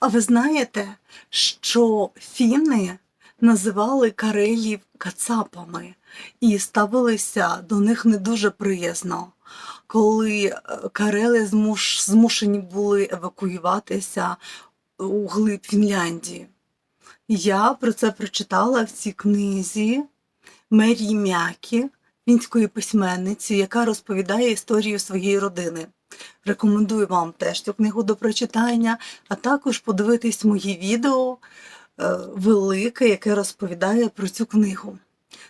А ви знаєте, що фіни називали карелів кацапами і ставилися до них не дуже приязно, коли е, карели змуш... змушені були евакуюватися у глиб Фінляндії. Я про це прочитала в цій книзі Мері Мякі, фінської письменниці, яка розповідає історію своєї родини. Рекомендую вам теж цю книгу до прочитання, а також подивитись моє відео е, велике, яке розповідає про цю книгу.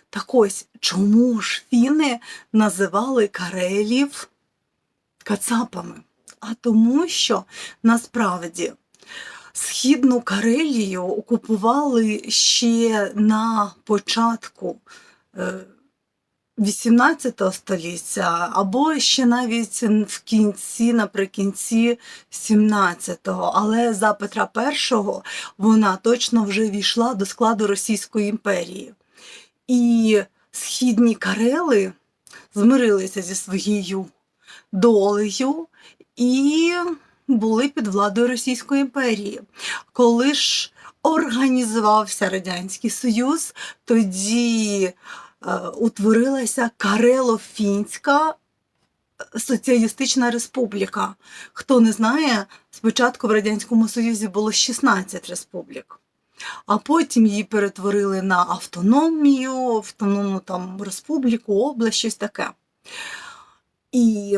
Так ось, чому ж фіни називали карелів кацапами? А тому, що насправді Східну Карелію окупували ще на початку 18 століття, або ще навіть в кінці, наприкінці 17-го. Але за Петра І вона точно вже війшла до складу Російської імперії. І східні Карели змирилися зі своєю долею і були під владою Російської імперії. Коли ж організувався Радянський Союз, тоді утворилася Карело-Фінська Соціалістична Республіка. Хто не знає, спочатку в Радянському Союзі було 16 республік, а потім її перетворили на автономію, автономну там республіку, область, щось таке. І,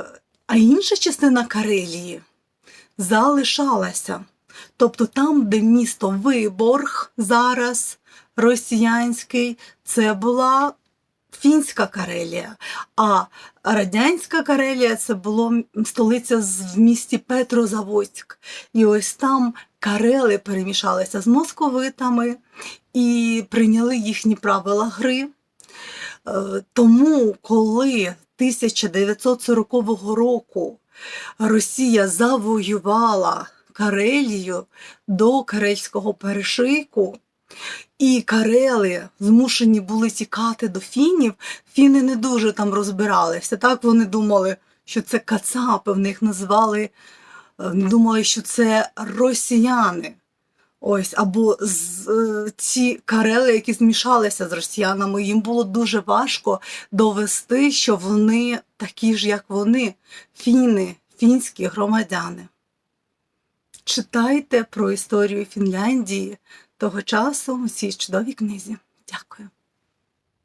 е, а інша частина Карелії залишалася. Тобто там, де місто Виборг зараз росіянський, це була фінська Карелія, а радянська Карелія це було столиця в місті Петрозаводськ. І ось там карели перемішалися з московитами і прийняли їхні правила гри. Е, Тому, коли 1940 року Росія завоювала Карелію до Карельського перешийку, і Карели змушені були тікати до фінів, фіни не дуже там розбиралися. Так вони думали, що це кацапи, в них називали, е, думали, що це росіяни. Ось, або з, е, ці карели, які змішалися з росіянами, їм було дуже важко довести, що вони такі ж, як вони, фіни, фінські громадяни. Читайте про історію Фінляндії того часу у цій чудовій книзі. Дякую.